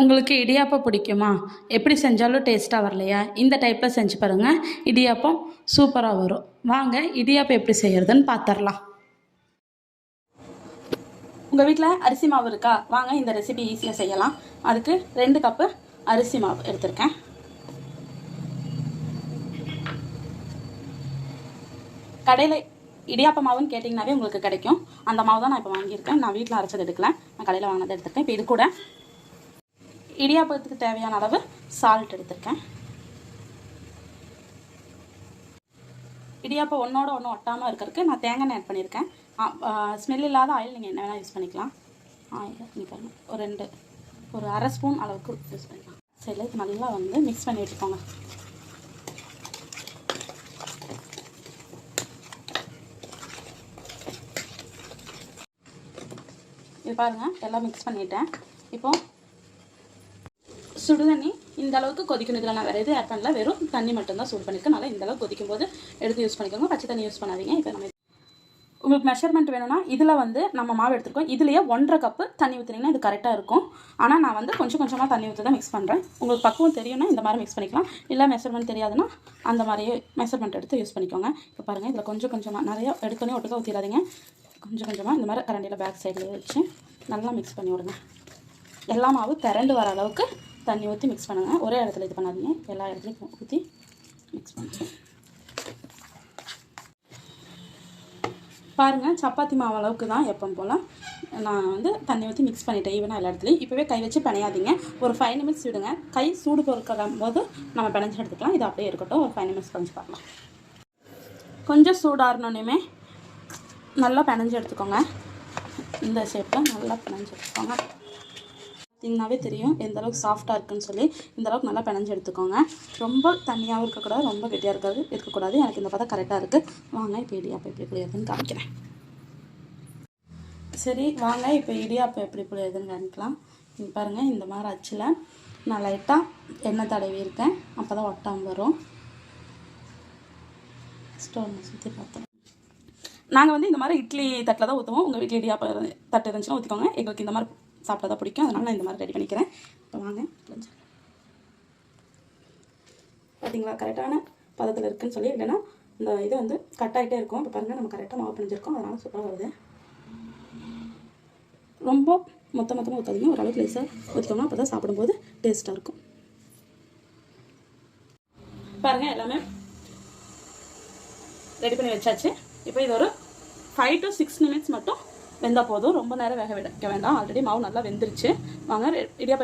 உங்களுக்கு இடியாப்பம் பிடிக்குமா? எப்படி செஞ்சாலும் டேஸ்ட்டாக வரலையா? இந்த டைப்பில் செஞ்சு பாருங்கள் இடியாப்பம் சூப்பராக வரும். வாங்க இடியாப்பம் எப்படி செய்கிறதுன்னு பார்த்துடலாம் உங்கள் வீட்டில் அரிசி மாவு இருக்கா? வாங்க இந்த ரெசிபி ஈஸியாக செய்யலாம். அதுக்கு ரெண்டு கப்பு அரிசி மாவு எடுத்திருக்கேன். கடையில் இடியாப்ப மாவுன்னு கேட்டிங்கனாவே உங்களுக்கு கிடைக்கும். அந்த மாவு தான் நான் இப்போ வாங்கியிருக்கேன். நான் வீட்டில் அரைச்சது எடுக்கல. நான் கடையில் வாங்கினது எடுத்திருக்கேன். இப்போ இது கூட இடியாப்பத்துக்கு தேவையான அளவு சால்ட் எடுத்திருக்கேன். இடியாப்பம் ஒன்றோட ஒன்று ஒட்டாமல் இருக்கிறதுக்கு நான் தேங்காய் எண்ணெய் ஆட் பண்ணியிருக்கேன். ஸ்மெல் இல்லாத ஆயில் நீங்கள் என்ன வேணால் யூஸ் பண்ணிக்கலாம். ஆயில் நீங்கள் ஒரு ரெண்டு ஒரு அரை ஸ்பூன் அளவுக்கு யூஸ் பண்ணிக்கலாம். சரி இது நல்லா வந்து மிக்ஸ் பண்ணி வச்சுக்கோங்க இது பாருங்கள் எல்லாம் மிக்ஸ் பண்ணிட்டேன். இப்போது சுடுதண்ணி இந்த அளவுக்கு கொதிக்கணும். இதில் நான் வேறு எதுவும் ஆட் பண்ணல. வெறும் தண்ணி மட்டும்தான் சூடு பண்ணியிருக்கேன். நல்லா இந்த அளவுக்கு கொதிக்கும் போது எடுத்து யூஸ் பண்ணிக்கோங்க. பச்சை தண்ணி யூஸ் பண்ணாதீங்க. இப்போ நம்ம உங்களுக்கு மெஷர்மெண்ட் வேணும்னா இதில் வந்து நம்ம மாவு எடுத்துருக்கோம். இதுலேயே ஒன்றரை கப்பு தண்ணி ஊற்றுனீங்கன்னா இது கரெக்டாக இருக்கும். ஆனால் நான் வந்து கொஞ்சம் கொஞ்சமாக தண்ணி ஊற்றி தான் மிக்ஸ் பண்ணுறேன் உங்களுக்கு பக்குவம் தெரியும்னா இந்த மாதிரி மிக்ஸ் பண்ணிக்கலாம். இல்லை மெஷர்மெண்ட் தெரியாதுன்னா அந்த மாதிரியே மெஷர்மெண்ட் எடுத்து யூஸ் பண்ணிக்கோங்க. இப்போ பாருங்கள் இதில் கொஞ்சம் கொஞ்சமாக நிறையா எடுக்கணும் ஒட்டுக்க ஊற்றிடாதீங்க கொஞ்சம் கொஞ்சமாக இந்த மாதிரி கரண்டியில் பேக் சைடில் வச்சு நல்லா மிக்ஸ் பண்ணி விடுங்க. எல்லா மாவு திரண்டு வர அளவுக்கு தண்ணி ஊற்றி மிக்ஸ் பண்ணுங்கள் ஒரே இடத்துல இது பண்ணாதீங்க. எல்லா இடத்துலையும் ஊற்றி மிக்ஸ் பண்ணுங்கள் பாருங்கள் சப்பாத்தி மாவு அளவுக்கு தான் எப்பவும் போல் நான் வந்து தண்ணி ஊற்றி மிக்ஸ் பண்ணிட்டேன். ஈவனாக எல்லா இடத்துலையும். இப்போவே கை வச்சு பிணையாதீங்க. ஒரு ஃபைவ் நிமிட்ஸ் விடுங்க. கை சூடு பொருட்களும் போது நம்ம பிணைஞ்சு எடுத்துக்கலாம். இது அப்படியே இருக்கட்டும். ஒரு ஃபைவ் நிமிட்ஸ் கொஞ்சம் பார்க்கலாம். கொஞ்சம் சூடாறினோடனே நல்லா பிணைஞ்சு எடுத்துக்கோங்க. இந்த ஷேப்பில் நல்லா பிணைஞ்சு எடுத்துக்கோங்க. பார்த்தீங்கன்னாவே தெரியும் எந்த அளவுக்கு சாஃப்டாக இருக்குன்னு சொல்லி. இந்த அளவுக்கு நல்லா பிணைஞ்சு எடுத்துக்கோங்க. ரொம்ப தண்ணியாகவும் இருக்கக்கூடாது ரொம்ப கெட்டியாக இருக்காது இருக்கக்கூடாது. எனக்கு இந்த பார்த்தா கரெக்டாக இருக்குது வாங்க இப்போ இடியாப்பம் எப்படி புளியுதுன்னு காமிக்கிறேன். சரி வாங்க இப்போ இடியாப்பம் எப்படி புளியுதுன்னு காமிக்கலாம். பாருங்கள் இந்த மாதிரி அச்சில் நான் லைட்டாக எண்ணெய் தடவி இருக்கேன். அப்போ தான் ஒட்டாமல் வரும் ஸ்டோன் சுற்றி பார்த்தேன். நாங்கள் வந்து இந்த மாதிரி இட்லி தட்டில் தான் ஊற்றுவோம் உங்கள் வீட்டில் இடியாப்பம் தட்டு இருந்துச்சுன்னா ஊற்றிக்கோங்க எங்களுக்கு இந்த மாதிரி சாப்பிட தான் பிடிக்கும். அதனால் நான் இந்த மாதிரி ரெடி பண்ணிக்கிறேன். இப்போ வாங்க பார்த்தீங்களா கரெக்டான பதத்தில் இருக்குதுன்னு சொல்லி இல்லைன்னா இந்த இது வந்து கட் ஆகிட்டே இருக்கும். இப்போ பாருங்கள் நம்ம கரெக்டாக மாவு பிணைஞ்சிருக்கோம். அதனால் சூப்பராக வருது. ரொம்ப மொத்த மொத்தமாக ஊற்றாதீங்க ஓரளவுக்கு லேசாக ஊற்றிக்கோங்க அப்போ தான் சாப்பிடும்போது டேஸ்ட்டாக இருக்கும். பாருங்கள் எல்லாமே ரெடி பண்ணி வச்சாச்சு. இப்போ இது ஒரு ஃபைவ் டு சிக்ஸ் மினிட்ஸ் மட்டும் வெந்தால் போதும். ரொம்ப நேரம் வேக வைக்க வேண்டாம். ஆல்ரெடி மாவு நல்லா வெந்துருச்சு. வாங்க ரெ- இடியாப்பம்